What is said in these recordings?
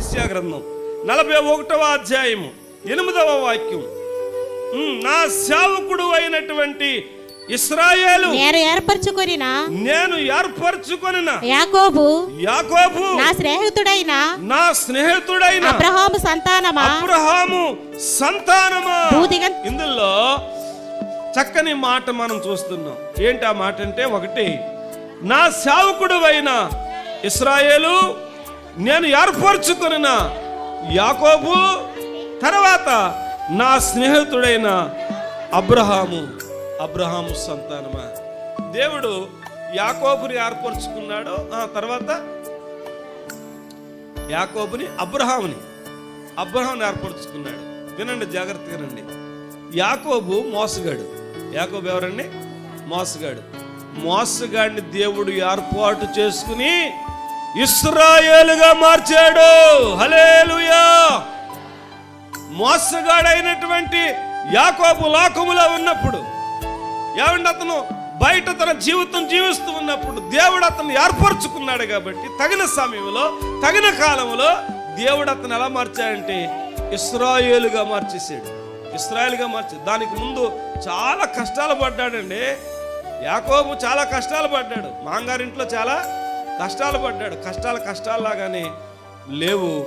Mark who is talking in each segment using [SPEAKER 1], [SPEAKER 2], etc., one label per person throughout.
[SPEAKER 1] యెషయా గ్రంథం. నలభై ఒకటవ అధ్యాయము ఎనిమిదవ వాక్యం. నా సేవకుడు అయినటువంటి ఇస్రాయేలు
[SPEAKER 2] నేను ఏర్పరచుకొనిన?
[SPEAKER 1] నేను ఏర్పరచుకొనిన?
[SPEAKER 2] యాకోబు
[SPEAKER 1] యాకోబు
[SPEAKER 2] నా స్నేహితుడైన?
[SPEAKER 1] నా స్నేహితుడైన?
[SPEAKER 2] అబ్రహాము సంతానమా?
[SPEAKER 1] అబ్రహాము సంతానమా? ఇందులో చక్కని మాట మనం చూస్తున్నాం. ఏంటి ఆ మాట అంటే ఒకటి నా సేవకుడు అయిన ఇస్రాయేలు నేను ఏర్పరచుకున్న యాకోబు తర్వాత నా స్నేహితుడైన అబ్రహాము. అబ్రహాము సంతానమా? దేవుడు యాకోబుని ఏర్పరచుకున్నాడు. ఆ తర్వాత యాకోబుని అబ్రహాముని అబ్రహాంని ఏర్పరచుకున్నాడు. వినండి జాగ్రత్తగా రండి యాకోబు మోసగాడు. యాకోబు ఎవరండి? మోసగాడు. మోసగాడిని దేవుడు ఏర్పాటు చేసుకుని ఇస్రాయేలుగా మార్చాడు. హలేలుయా మోసగాడైనటువంటి యాకోబు లోకములో ఉన్నప్పుడు ఏమంటే అతను? బయట తన జీవితం జీవిస్తూ ఉన్నప్పుడు దేవుడు అతను ఏర్పరచుకున్నాడు కాబట్టి తగిన సమయంలో తగిన కాలంలో దేవుడు అతను ఎలా మార్చాడంటే ఇస్రాయేలుగా మార్చేసాడు ఇస్రాయేలుగా మార్చి దానికి ముందు చాలా కష్టాలు పడ్డాడండి. యాకోబు చాలా కష్టాలు పడ్డాడు. మాంగారింట్లో చాలా కష్టాలు పడ్డాడు. కష్టాలు కష్టాల్లాగానే లేవు.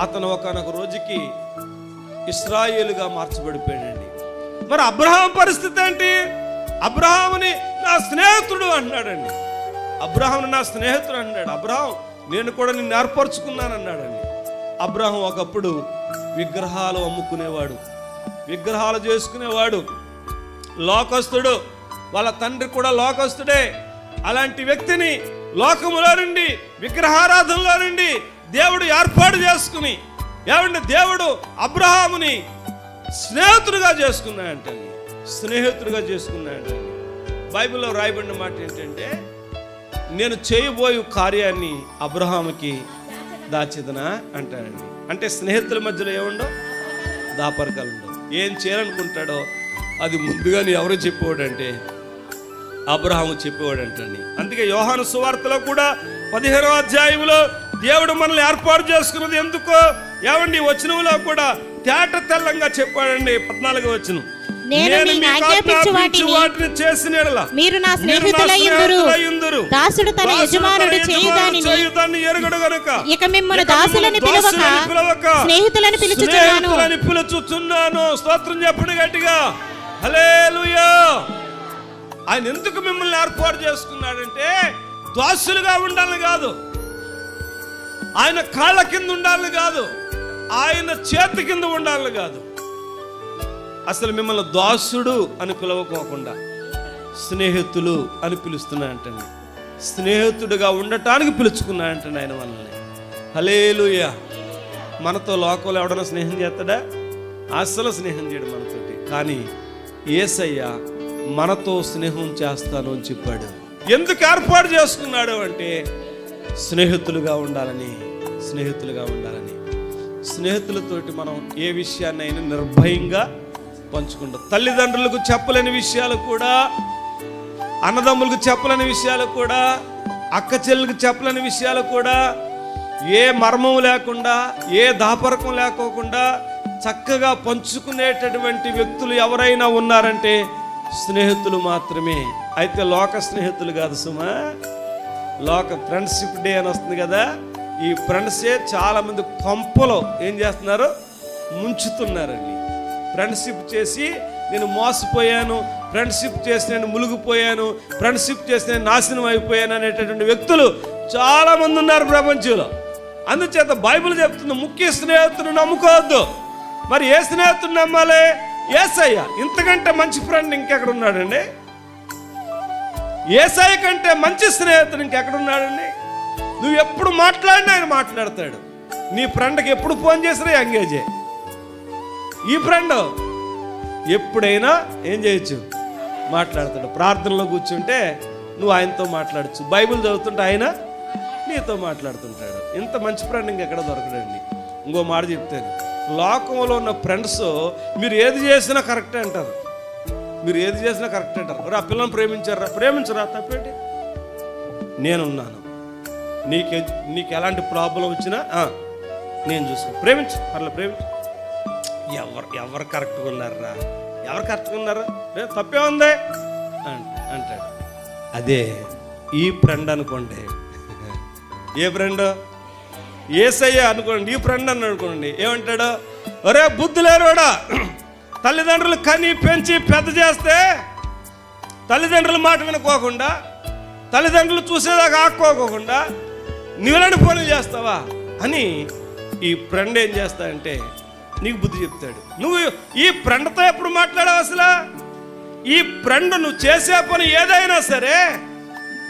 [SPEAKER 1] అతను ఒకనొక రోజుకి ఇస్రాయేలుగా మార్చబడిపోయాడండి. మరి అబ్రహాం పరిస్థితి ఏంటి? అబ్రహాముని నా స్నేహితుడు అన్నాడండి. అబ్రహాం నా స్నేహితుడు అన్నాడు. అబ్రహాం నేను కూడా నిన్ను ఏర్పరచుకున్నాను అన్నాడండి. అబ్రహం ఒకప్పుడు విగ్రహాలు అమ్ముకునేవాడు. విగ్రహాలు చేసుకునేవాడు. లోకస్తుడు. వాళ్ళ తండ్రి కూడా లోకస్తుడే. అలాంటి వ్యక్తిని లోకములో నుండి విగ్రహారాధనలో నుండి దేవుడు ఏర్పాటు చేసుకుని ఏమంటే దేవుడు అబ్రహాముని స్నేహితుడిగా చేసుకున్నాడంటండి స్నేహితుడిగా చేసుకున్నాడంటండి బైబిల్లో రాయబడిన మాట ఏంటంటే నేను చేయబోయే కార్యాన్ని అబ్రహాముకి దాచిదనా అంటాడండి. అంటే స్నేహితుల మధ్యలో ఏముండవు? దాపరకాలు ఉండవు. ఏం చేయాలనుకుంటాడో అది ముందుగానే ఎవరు చెప్పేవాడంటే అబ్రహాము చెప్పేవాడంటండి. అందుకే యోహాను సువార్తలో కూడా పదిహేనవ అధ్యాయంలో దేవుడు మనల్ని ఏర్పాటు చేసుకున్నది ఎందుకో ఏమండి? వచనంలో కూడా తేట తెల్లంగా చెప్పాడండి పద్నాలుగు వచనం.
[SPEAKER 2] నేను మీకు వాటిని
[SPEAKER 1] చేసిన
[SPEAKER 2] మీరు నా స్నేహితులయ్యుందురు. దాసుడు తన యజమానుడు
[SPEAKER 1] ఎరుగడు గనుక.
[SPEAKER 2] ఇక మిమ్మల్ని దాసులని పిలవక స్నేహితులని పిలుచుచున్నాను.
[SPEAKER 1] పిలుచుచున్నాను. స్తోత్రం చెప్పండి గట్టిగా. హల్లెలూయా. ఆయన ఎందుకు మిమ్మల్ని ఏర్పాటు చేసుకున్నాడంటే దాసులుగా ఉండాలని కాదు. ఆయన కాళ్ళ కింద ఉండాలని కాదు. ఆయన చేతి కింద ఉండాలని కాదు. అసలు మిమ్మల్ని దాసుడు అని పిలవకోకుండా స్నేహితులు అని పిలుస్తున్నాయంటండి. స్నేహితుడిగా ఉండటానికి పిలుచుకున్నాయంటండి ఆయన మనల్ని. హలేలుయ మనతో లోకంలో ఎవడన్నా స్నేహం చేస్తాడా? అస్సలు స్నేహం చేయడు మనతోటి. కానీ ఏసయ్యా మనతో స్నేహం చేస్తాను అని చెప్పాడు. ఎందుకు ఏర్పాటు చేసుకున్నాడు అంటే? స్నేహితులుగా ఉండాలని స్నేహితులుగా ఉండాలని. స్నేహితులతోటి మనం ఏ విషయాన్నైనా నిర్భయంగా పంచుకుంటాం. తల్లిదండ్రులకు చెప్పలేని విషయాలు కూడా అన్నదమ్ములకు చెప్పలేని విషయాలు కూడా అక్క చెల్లెలకు చెప్పలేని విషయాలు కూడా ఏ మర్మం లేకుండా ఏ దాపరకం లేకోకుండా చక్కగా పంచుకునేటటువంటి వ్యక్తులు ఎవరైనా ఉన్నారంటే స్నేహితులు మాత్రమే. అయితే లోక స్నేహితులు కాదు సుమా. లోక ఫ్రెండ్షిప్ డే అని వస్తుంది కదా. ఈ ఫ్రెండ్సే చాలామంది కొంపలో ఏం చేస్తున్నారు? ముంచుతున్నారండి. ఫ్రెండ్షిప్ చేసి నేను మోసపోయాను. ఫ్రెండ్షిప్ చేసి నేను మునిగిపోయాను. ఫ్రెండ్షిప్ చేసి నేను నాశనం అయిపోయాను అనేటటువంటి వ్యక్తులు చాలామంది ఉన్నారు ప్రపంచంలో. అందుచేత బైబిల్ చెప్తుంది ముఖ్య స్నేహితుడు నమ్ముకోవద్దు. మరి ఏ స్నేహితుడు నమ్మాలి? ఏసయ్య ఇంతకంటే మంచి ఫ్రెండ్ ఇంకెక్కడ ఉన్నాడండి ఏసయ్య కంటే మంచి స్నేహితుడు ఇంకెక్కడున్నాడండి? నువ్వు ఎప్పుడు మాట్లాడినా ఆయన మాట్లాడతాడు. నీ ఫ్రెండ్కి ఎప్పుడు ఫోన్ చేసినా ఎంగేజే. ఈ ఫ్రెండ్ ఎప్పుడైనా ఏం చేయొచ్చు? మాట్లాడతాడు. ప్రార్థనలో కూర్చుంటే నువ్వు ఆయనతో మాట్లాడచ్చు. బైబిల్ చదువుతుంటే ఆయన నీతో మాట్లాడుతుంటాడు. ఇంత మంచి ఫ్రెండ్ ఇంకెక్కడ దొరకడండి? ఇంకో మాట చెప్తాను. లోకంలో ఉన్న ఫ్రెండ్స్ మీరు ఏది చేసినా కరెక్టే అంటారు. మీరు ఏది చేసినా కరెక్ట్ అంటారు. ఆ పిల్లని ప్రేమించారా? ప్రేమించరా? తప్పేంటి? నేనున్నాను. నీకు నీకు ఎలాంటి ప్రాబ్లం వచ్చినా నేను చూసుకో ప్రేమించు పర్లేదు ప్రేమించు. ఎవరు ఎవరు కరెక్ట్గా ఉన్నారా ఎవరు కరెక్ట్గా ఉన్నారు? రే తప్పే ఉంది. అంటాడు. అదే ఈ ఫ్రెండ్ అనుకోండి. ఏ ఫ్రెండ్ ఏసయ్య అనుకోండి ఈ ఫ్రెండ్ అని అనుకోండి ఏమంటాడు? ఒరే బుద్ధి లేరోడా తల్లిదండ్రులు కని పెంచి పెద్ద చేస్తే తల్లిదండ్రుల మాట వినుకోకుండా తల్లిదండ్రులు చూసేదాకా ఆక్కోకుండా నీవలాంటి పనులు చేస్తావా అని ఈ ఫ్రెండ్ ఏం చేస్తాడంటే నీకు బుద్ధి చెప్తాడు. నువ్వు ఈ ఫ్రెండ్తో ఎప్పుడు మాట్లాడావు అసలు? ఈ ఫ్రెండ్ నువ్వు చేసే పని ఏదైనా సరే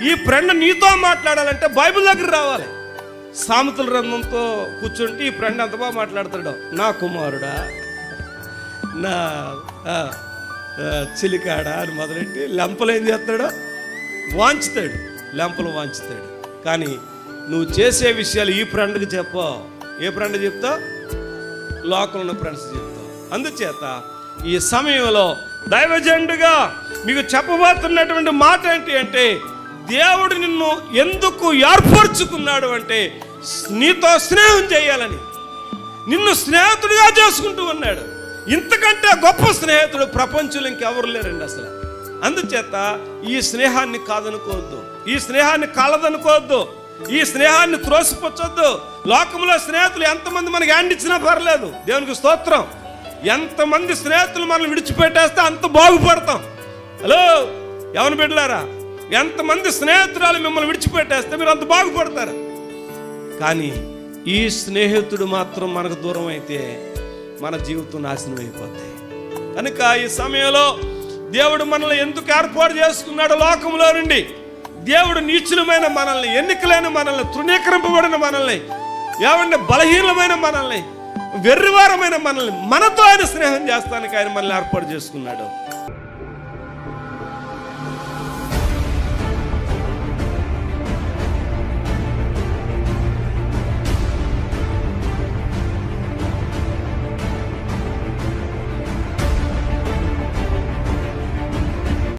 [SPEAKER 1] ఈ ఫ్రెండ్ నీతో మాట్లాడాలంటే బైబిల్ దగ్గర రావాలి. సామెతల రంగంతో కూర్చుంటే ఈ ఫ్రెండ్ ఎంత బాగా మాట్లాడతాడు. నా కుమారుడా నా చిలికాడ అని మొదలెట్టి లెంపలు ఏం చేస్తాడో వాంచుతాడు లెంపలు వాంచుతాడు. కానీ నువ్వు చేసే విషయాలు ఈ ఫ్రెండ్కి చెప్పు. ఏ ఫ్రెండ్ చెప్తావు లోకల్ ఉన్న ఫ్రెండ్స్ చెప్తావు అందుచేత ఈ సమయంలో దైవజండుగా మీకు చెప్పబోతున్నటువంటి మాట ఏంటి అంటే దేవుడు నిన్ను ఎందుకు ఏర్పరచుకున్నాడు అంటే నీతో స్నేహం చేయాలని. నిన్ను స్నేహితుడిగా చేసుకుంటూ ఉన్నాడు. ఇంతకంటే గొప్ప స్నేహితుడు ప్రపంచంలో ఇంకెవరు లేరండి అసలు. అందుచేత ఈ స్నేహాన్ని కాదనుకోవద్దు. ఈ స్నేహాన్ని కాలదనుకోవద్దు. ఈ స్నేహాన్ని త్రోసిపుచ్చొద్దు. లోకంలో స్నేహితులు ఎంతమంది మనకి హ్యాండ్ ఇచ్చినా పర్లేదు. దేవునికి స్తోత్రం. ఎంతమంది స్నేహితులు మనల్ని విడిచిపెట్టేస్తే అంత బాగుపడతాం. హలో? ఎవరిని బిడ్డలారా? ఎంతమంది స్నేహితురాలు మిమ్మల్ని విడిచిపెట్టేస్తే మీరు అంత బాగుపడతారు. కానీ ఈ స్నేహితుడు మాత్రం మనకు దూరం అయితే మన జీవితం నాశనం అయిపోతాయి. కనుక ఈ సమయంలో దేవుడు మనల్ని ఎందుకు ఏర్పాటు చేసుకున్నాడు లోకంలో నుండి? దేవుడు నీచులమైన మనల్ని ఎన్నికలైన మనల్ని తృణీకరింపబడిన మనల్ని ఏమంటే బలహీనమైన మనల్ని వెర్రివారమైన మనల్ని మనతో ఆయన స్నేహం చేస్తానికి ఆయన మనల్ని ఏర్పాటు చేసుకున్నాడు.